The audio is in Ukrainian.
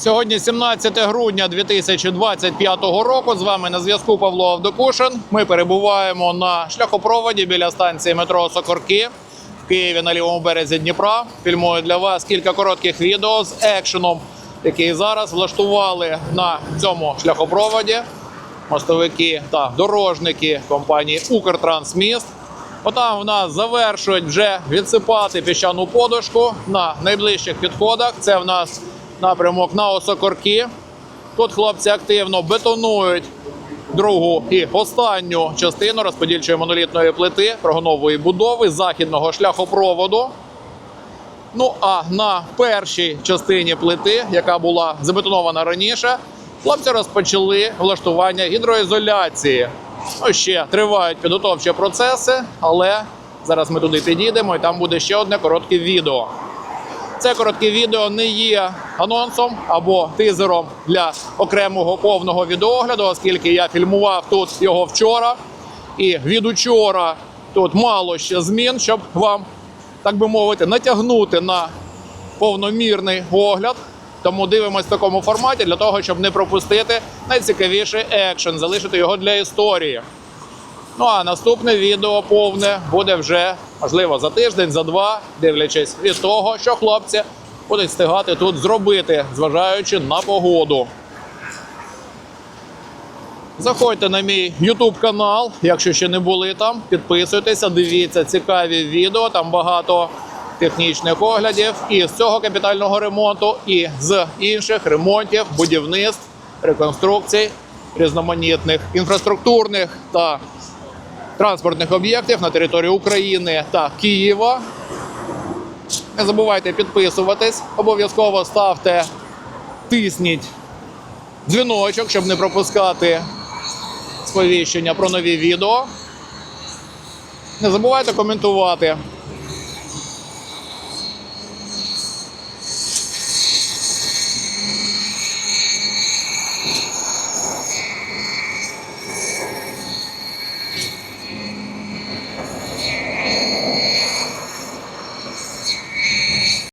Сьогодні 17 грудня 2025 року. З вами на зв'язку Павло Авдокушин. Ми перебуваємо на шляхопроводі біля станції метро Сокорки в Києві на лівому березі Дніпра. Фільмую для вас кілька коротких відео з екшеном, який зараз влаштували на цьому шляхопроводі мостовики та дорожники компанії Укртрансміст. Отам в нас завершують вже відсипати піщану подушку на найближчих підходах. Це в нас напрямок на Осокорки. Тут хлопці активно бетонують другу і останню частину розподільчої монолітної плити прогонової будови західного шляхопроводу. Ну а на першій частині плити, яка була забетонована раніше, хлопці розпочали влаштування гідроізоляції. Ну, ще тривають підготовчі процеси, але зараз ми туди підійдемо, і там буде ще одне коротке відео. Це коротке відео не є анонсом або тизером для окремого повного відеогляду, оскільки я фільмував тут його вчора. І від учора тут мало ще змін, щоб вам, так би мовити, натягнути на повномірний огляд. Тому дивимось в такому форматі для того, щоб не пропустити найцікавіший екшен, залишити його для історії. Ну а наступне відео повне буде вже можливо за тиждень, за два, дивлячись від того, що хлопці будуть встигати тут зробити, зважаючи на погоду. Заходьте на мій YouTube канал, якщо ще не були там, підписуйтеся, дивіться цікаві відео. Там багато технічних оглядів і з цього капітального ремонту, і з інших ремонтів, будівництв, реконструкцій, різноманітних інфраструктурних та транспортних об'єктів на території України та Києва. Не забувайте підписуватись, обов'язково ставте, тисніть дзвіночок, щоб не пропускати сповіщення про нові відео. Не забувайте коментувати.